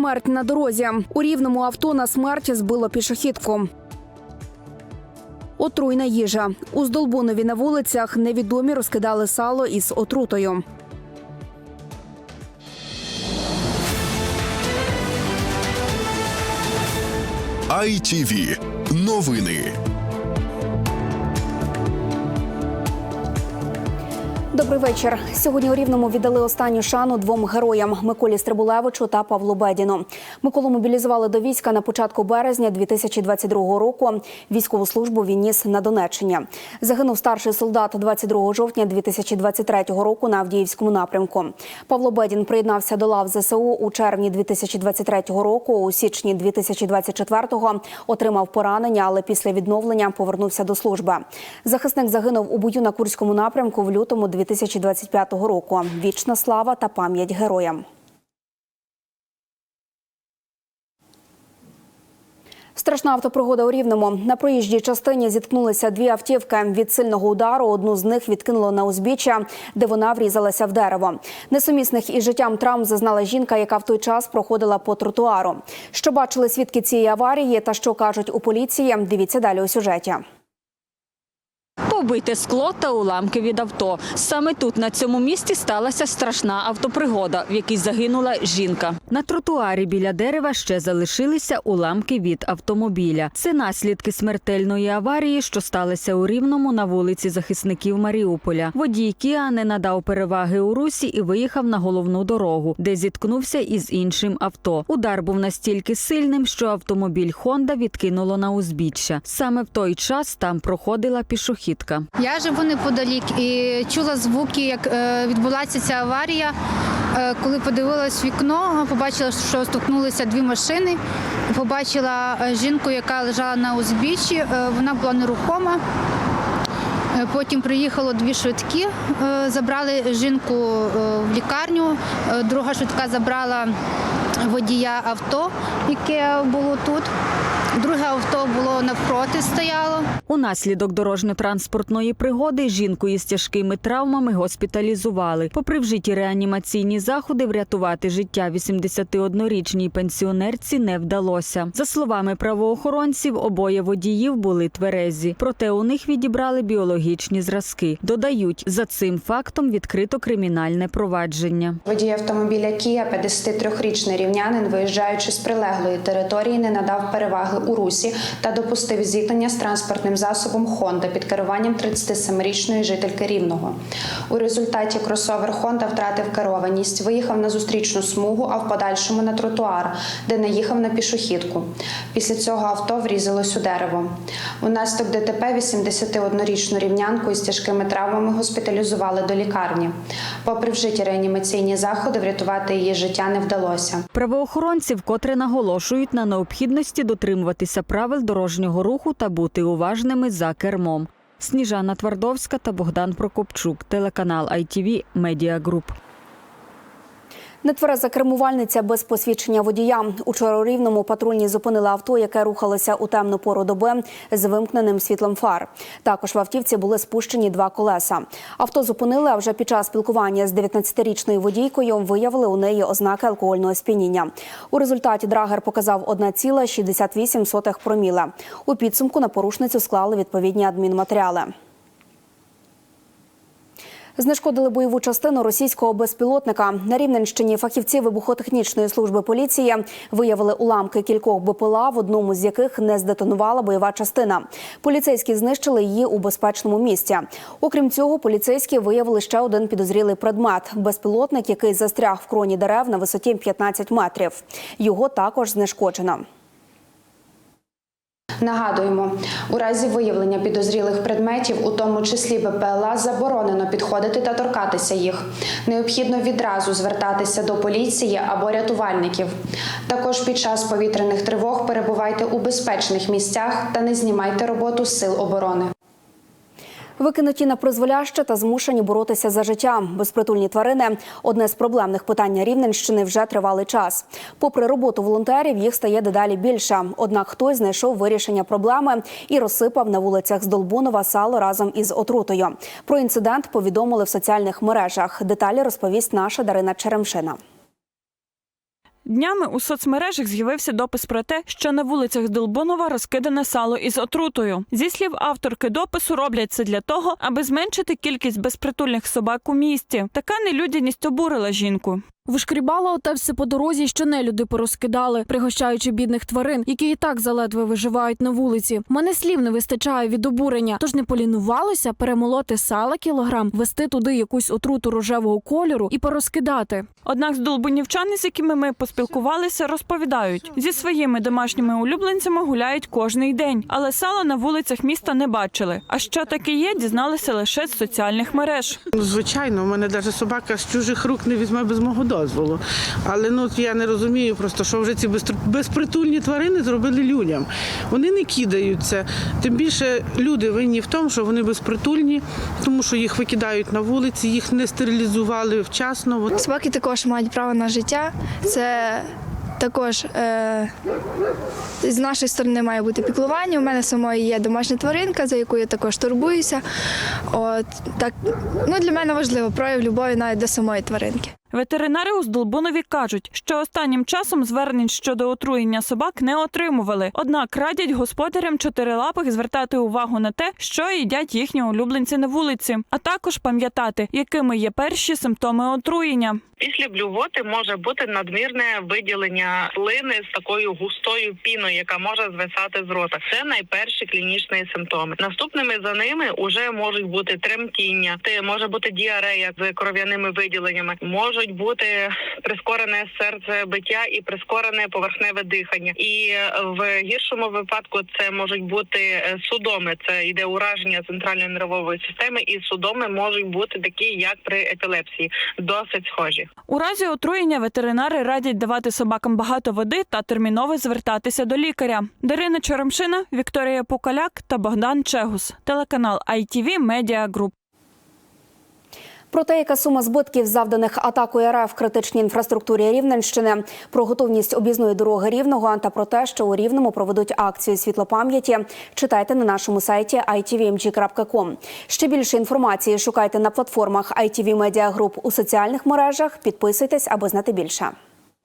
Смерть на дорозі. У рівному авто на смерть збило пішохідку. Отруйна їжа. У Здолбунові на вулицях невідомі розкидали сало із отрутою. ITV. Новини. Добрий вечір. Сьогодні у Рівному віддали останню шану двом героям Миколі Стрибулевичу та Павлу Бедіну. Миколу мобілізували до війська на початку березня 2022 року. Військову службу він ніс на Донеччині. Загинув старший солдат 22 жовтня 2023 року на Авдіївському напрямку. Павло Бедін приєднався до лав ЗСУ у червні 2023 року. У січні 2024-го отримав поранення, але після відновлення повернувся до служби. Захисник загинув у бою на Курському напрямку в лютому 2025 року. Вічна слава та пам'ять героям. Страшна автопригода у Рівному. На проїжджій частині зіткнулися дві автівки. Від сильного удару одну з них відкинуло на узбіччя, де вона врізалася в дерево. Несумісних із життям травм зазнала жінка, яка в той час проходила по тротуару. Що бачили свідки цієї аварії та що кажуть у поліції, дивіться далі у сюжеті. Побите скло та уламки від авто. Саме тут, на цьому місці, сталася страшна автопригода, в якій загинула жінка. На тротуарі біля дерева ще залишилися уламки від автомобіля. Це наслідки смертельної аварії, що сталася у Рівному на вулиці захисників Маріуполя. Водій Кіа не надав переваги у русі і виїхав на головну дорогу, де зіткнувся із іншим авто. Удар був настільки сильним, що автомобіль Хонда відкинуло на узбіччя. Саме в той час там проходила пішохідка. Я живу неподалік і чула звуки, як е, відбулася ця аварія. Е, Коли подивилась вікно, побачила, що стукнулися дві машини. Побачила е, жінку, яка лежала на узбіччі. Вона була нерухома. Потім приїхало дві швидкі, забрали жінку в лікарню. Друга швидка забрала водія авто, яке було тут. Друге авто було навпроти стояло. Унаслідок дорожньо-транспортної пригоди жінку із тяжкими травмами госпіталізували. Попри вжиті реанімаційні заходи, врятувати життя 81-річній пенсіонерці не вдалося. За словами правоохоронців, обоє водіїв були тверезі, проте у них відібрали біологічні зразки. Додають, за цим фактом відкрито кримінальне провадження. Водій автомобіля Kia, 53-річний рівнянин, виїжджаючи з прилеглої території, не надав переваги у русі та допустив зіткнення з транспортним засобом Honda під керуванням 37-річної жительки Рівного. У результаті кросовер Honda втратив керованість, виїхав на зустрічну смугу, а в подальшому на тротуар, де наїхав на пішохідку. Після цього авто врізалось у дерево. Унаслідок ДТП 81-річну рівнянку із тяжкими травмами госпіталізували до лікарні. Попри вжиті реанімаційні заходи, врятувати її життя не вдалося. Правоохоронці вкотре наголошують на необхідності дотримуватися правил дорожнього руху та бути уважними за кермом. Сніжана Твардовська та Богдан Прокопчук, телеканал ITV Media Group. Нетвереза кермувальниця без посвідчення водія. Учора у Рівному патрульні зупинили авто, яке рухалося у темну пору доби з вимкненим світлом фар. Також в автівці були спущені два колеса. Авто зупинили, а вже під час спілкування з 19-річною водійкою виявили у неї ознаки алкогольного сп'яніння. У результаті драгер показав 1,68 проміла. У підсумку на порушницю склали відповідні адмінматеріали. Знешкодили бойову частину російського безпілотника. На Рівненщині фахівці вибухотехнічної служби поліції виявили уламки кількох БПЛА, в одному з яких не здетонувала бойова частина. Поліцейські знищили її у безпечному місці. Окрім цього, поліцейські виявили ще один підозрілий предмет безпілотник, який застряг в кроні дерев на висоті 15 метрів. Його також знешкоджено. Нагадуємо, у разі виявлення підозрілих предметів, у тому числі БПЛА, заборонено підходити та торкатися їх. Необхідно відразу звертатися до поліції або рятувальників. Також під час повітряних тривог перебувайте у безпечних місцях та не знімайте роботу сил оборони. Викинуті на призволяще та змушені боротися за життя. Безпритульні тварини одне з проблемних питань Рівненщини вже тривалий час. Попри роботу волонтерів, їх стає дедалі більше. Однак хтось знайшов вирішення проблеми і розсипав на вулицях Здолбунова сало разом із отрутою. Про інцидент повідомили в соціальних мережах. Деталі розповість наша Дарина Черемшина. Днями у соцмережах з'явився допис про те, що на вулицях Долбунова розкидане сало із отрутою. Зі слів авторки допису, роблять це для того, аби зменшити кількість безпритульних собак у місті. Така нелюдяність обурила жінку. Вишкрібала оте все по дорозі, що нелюди порозкидали, пригощаючи бідних тварин, які і так заледве виживають на вулиці. Мене слів не вистачає від обурення, тож не полінувалося перемолоти сала кілограм, вести туди якусь отруту рожевого кольору і порозкидати. Однак здолбунівчани, з якими ми поспілкувалися, розповідають, зі своїми домашніми улюбленцями гуляють кожний день, але сала на вулицях міста не бачили. А що таке є, дізналися лише з соціальних мереж. Звичайно, у мене навіть собака з чужих рук не візьме без мого дозволу. Але ну я не розумію просто, що вже ці безпритульні тварини зробили людям. Вони не кидаються. Тим більше люди винні в тому, що вони безпритульні, тому що їх викидають на вулиці, їх не стерилізували вчасно. Собаки також мають право на життя. Це також е, з нашої сторони має бути піклування. У мене самої є домашня тваринка, за яку я також турбуюся. От так ну для мене важливо прояв любові навіть до самої тваринки. Ветеринари у Здолбунові кажуть, що останнім часом звернень щодо отруєння собак не отримували. Однак радять господарям чотирилапих звертати увагу на те, що їдять їхні улюбленці на вулиці, а також пам'ятати, якими є перші симптоми отруєння. Після блювоти може бути надмірне виділення слини з такою густою піною, яка може звисати з рота. Це найперші клінічні симптоми. Наступними за ними вже можуть бути тремтіння, може бути діарея з кров'яними виділеннями, можуть бути прискорене серцебиття і прискорене поверхневе дихання. І е, в гіршому випадку це можуть бути е, судоми. Це йде ураження центральної нервової системи, і судоми можуть бути такі, як при епілепсії, досить схожі. У разі отруєння ветеринари радять давати собакам багато води та терміново звертатися до лікаря. Дарина Черемшина, Вікторія Пукаляк та Богдан Чегус. Телеканал ITV Media Group. Про те, яка сума збитків, завданих атакою РФ критичній інфраструктурі Рівненщини, про готовність об'їзної дороги Рівного та про те, що у Рівному проведуть акцію світлопам'яті, читайте на нашому сайті itvmg.com. Ще більше інформації шукайте на платформах ITV Media Group у соціальних мережах. Підписуйтесь, аби знати більше.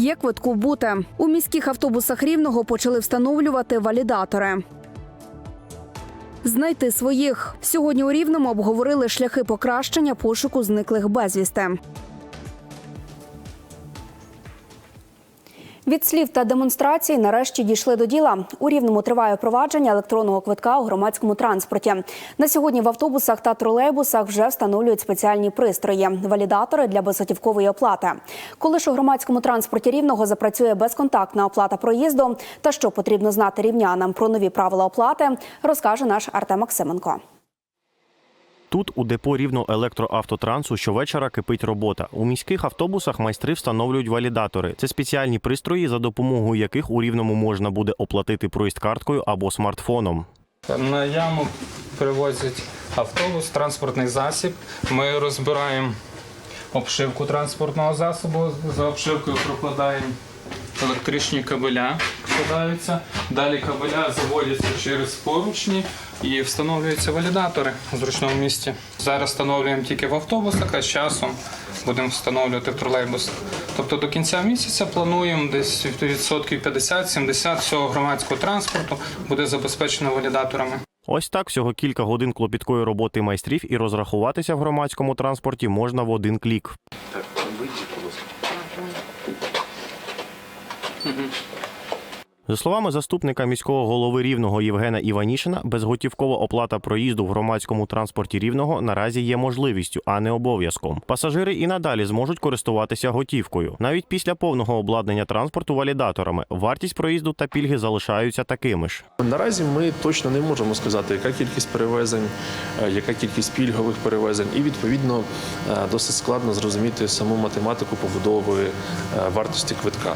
Є квитку бути у міських автобусах рівного почали встановлювати валідатори. Знайти своїх сьогодні у рівному обговорили шляхи покращення пошуку зниклих безвісти. Від слів та демонстрацій нарешті дійшли до діла. У рівному триває провадження електронного квитка у громадському транспорті. На сьогодні в автобусах та тролейбусах вже встановлюють спеціальні пристрої валідатори для безготівкової оплати. Коли ж у громадському транспорті рівного запрацює безконтактна оплата проїзду та що потрібно знати рівнянам про нові правила оплати, розкаже наш Артем Максименко. Тут у депо рівно електроавтотрансу щовечора кипить робота. У міських автобусах майстри встановлюють валідатори. Це спеціальні пристрої, за допомогою яких у рівному можна буде оплатити проїзд карткою або смартфоном. На яму привозять автобус, транспортний засіб. Ми розбираємо обшивку транспортного засобу. За обшивкою прокладаємо електричні кабеля, вкладаються. Далі кабеля заводяться через поручні і встановлюються валідатори в зручному місці. Зараз встановлюємо тільки в автобусах, а з часом будемо встановлювати в тролейбусах. Тобто до кінця місяця плануємо десь відсотків 50-70 всього громадського транспорту буде забезпечено валідаторами. Ось так всього кілька годин клопіткої роботи майстрів і розрахуватися в громадському транспорті можна в один клік. Mm-hmm. За словами заступника міського голови рівного Євгена Іванішина, безготівкова оплата проїзду в громадському транспорті рівного наразі є можливістю, а не обов'язком. Пасажири і надалі зможуть користуватися готівкою. Навіть після повного обладнання транспорту валідаторами вартість проїзду та пільги залишаються такими ж. Наразі ми точно не можемо сказати, яка кількість перевезень, е, яка кількість пільгових перевезень, і відповідно е, досить складно зрозуміти саму математику побудови е, вартості квитка.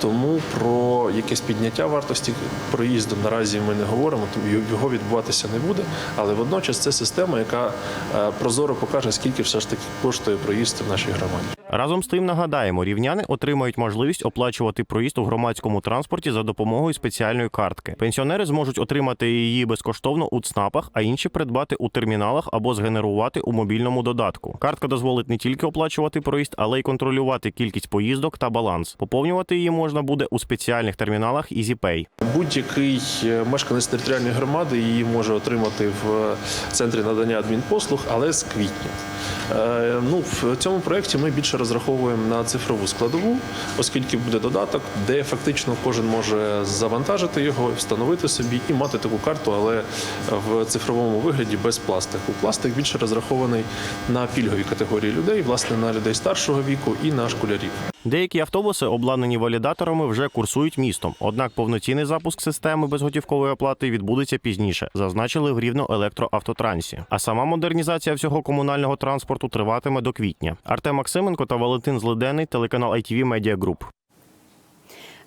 Тому про якесь підняття вартості проїзду наразі ми не говоримо, його відбуватися не буде. Але водночас це система, яка е, прозоро покаже, скільки все ж таки коштує проїзд в нашій громаді. Разом з тим нагадаємо, рівняни отримають можливість оплачувати проїзд у громадському транспорті за допомогою спеціальної картки. Пенсіонери зможуть отримати її безкоштовно у ЦНАПах, а інші придбати у терміналах або згенерувати у мобільному додатку. Картка дозволить не тільки оплачувати проїзд, але й контролювати кількість поїздок та баланс. Поповнювати її можна буде у спеціальних терміналах EasyPay. Будь-який е, мешканець територіальної громади її може отримати в е, центрі надання адмінпослуг, але з квітня. Е, Ну, в цьому проєкті ми більше розраховуємо на цифрову складову, оскільки буде додаток, де фактично кожен може завантажити його, встановити собі і мати таку карту, але в цифровому вигляді без пластику. Пластик більше розрахований на пільгові категорії людей, власне, на людей старшого віку і на школярів. Деякі автобуси, обладнані валідаторами, вже курсують містом. Однак повноцінний запуск системи безготівкової оплати відбудеться пізніше, зазначили в рівно електроавтотрансі. А сама модернізація всього комунального транспорту триватиме до квітня. Артем Максименко та Валентин Злиденний, телеканал ITV Media Group.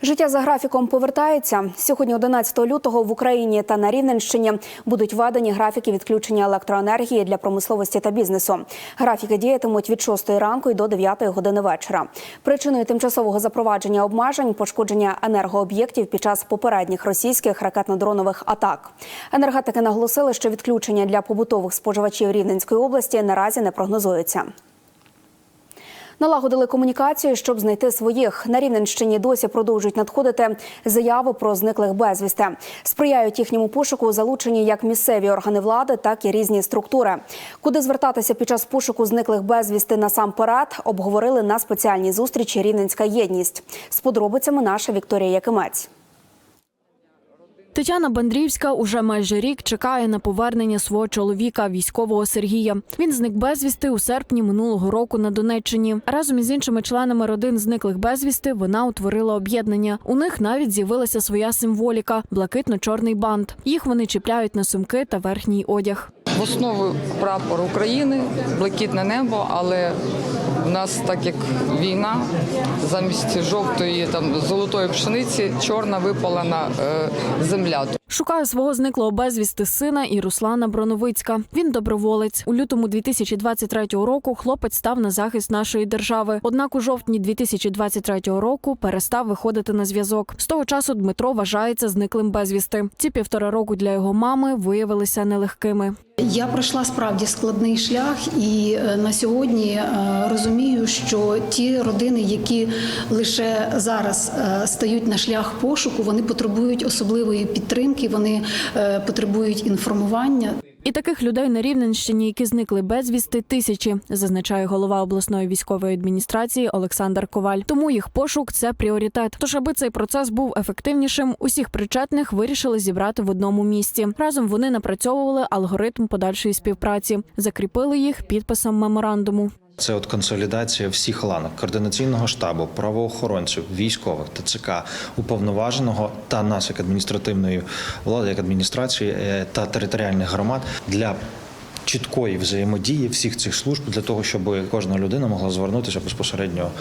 Життя за графіком повертається. Сьогодні, 11 лютого, в Україні та на Рівненщині будуть введені графіки відключення електроенергії для промисловості та бізнесу. Графіки діятимуть від 6 ранку і до 9 години вечора. Причиною тимчасового запровадження обмежень пошкодження енергооб'єктів під час попередніх російських ракетно-дронових атак. Енергетики наголосили, що відключення для побутових споживачів Рівненської області наразі не прогнозується. Налагодили комунікацію, щоб знайти своїх. На Рівненщині досі продовжують надходити заяви про зниклих безвісти. Сприяють їхньому пошуку залучені як місцеві органи влади, так і різні структури. Куди звертатися під час пошуку зниклих безвісти насамперед, обговорили на спеціальній зустрічі Рівненська єдність. З подробицями наша Вікторія Якимець. Тетяна Бандрівська уже майже рік чекає на повернення свого чоловіка, військового Сергія. Він зник безвісти у серпні минулого року на Донеччині. Разом із іншими членами родин зниклих безвісти вона утворила об'єднання. У них навіть з'явилася своя символіка блакитно-чорний бант. Їх вони чіпляють на сумки та верхній одяг. В основу прапор України, блакитне небо, але в нас, так як війна, замість жовтої там золотої пшениці, чорна випалена е, земля. Шукає свого зниклого безвісти сина і Руслана Броновицька. Він доброволець. У лютому 2023 року хлопець став на захист нашої держави. Однак у жовтні 2023 року перестав виходити на зв'язок. З того часу Дмитро вважається зниклим безвісти. Ці півтора року для його мами виявилися нелегкими. Я пройшла справді складний шлях, і е, на сьогодні е, розумію, що ті родини, які лише зараз е, стають на шлях пошуку, вони потребують особливої підтримки, вони потребують інформування. І таких людей на Рівненщині, які зникли безвісти, тисячі, зазначає голова обласної військової адміністрації Олександр Коваль. Тому їх пошук це пріоритет. Тож, аби цей процес був ефективнішим, усіх причетних вирішили зібрати в одному місці. Разом вони напрацьовували алгоритм подальшої співпраці, закріпили їх підписом меморандуму. Це от консолідація всіх ланок координаційного штабу, правоохоронців, військових, ТЦК, уповноваженого та нас як адміністративної влади, як адміністрації е, та територіальних громад для. Чіткої взаємодії всіх цих служб для того, щоб кожна людина могла звернутися безпосередньо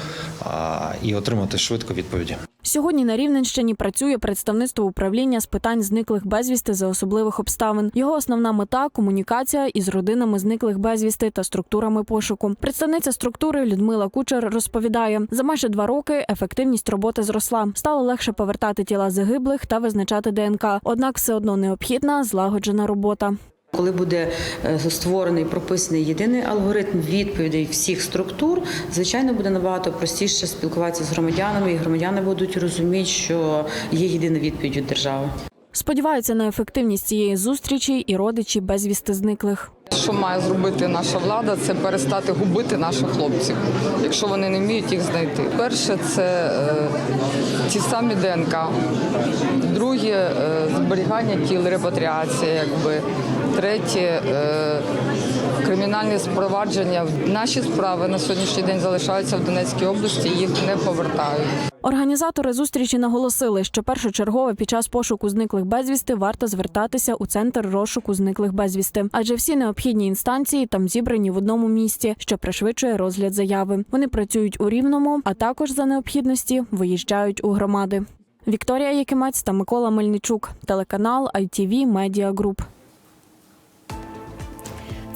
і отримати швидко відповіді. Сьогодні на Рівненщині працює представництво управління з питань зниклих безвісти за особливих обставин. Його основна мета комунікація із родинами зниклих безвісти та структурами пошуку. Представниця структури Людмила Кучер розповідає: за майже два роки ефективність роботи зросла. Стало легше повертати тіла загиблих та визначати ДНК. Однак все одно необхідна злагоджена робота. Коли буде е, створений прописаний єдиний алгоритм відповідей всіх структур, звичайно, буде набагато простіше спілкуватися з громадянами, і громадяни будуть розуміти, що є єдина відповідь від держави. Сподіваються на ефективність цієї зустрічі і родичі безвісти зниклих. Що має зробити наша влада, це перестати губити наших хлопців, якщо вони не вміють їх знайти. Перше це е, ті самі ДНК, друге е, зберігання тіл, репатріація, якби третє е, кримінальне спровадження. Наші справи на сьогоднішній день залишаються в Донецькій області, їх не повертають. Організатори зустрічі наголосили, що першочергово під час пошуку зниклих безвісти варто звертатися у центр розшуку зниклих безвісти, адже всі необхідні інстанції там зібрані в одному місці, що пришвидшує розгляд заяви. Вони працюють у рівному, а також за необхідності виїжджають у громади. Вікторія Якимець та Микола Мельничук, телеканал ITV Media Group.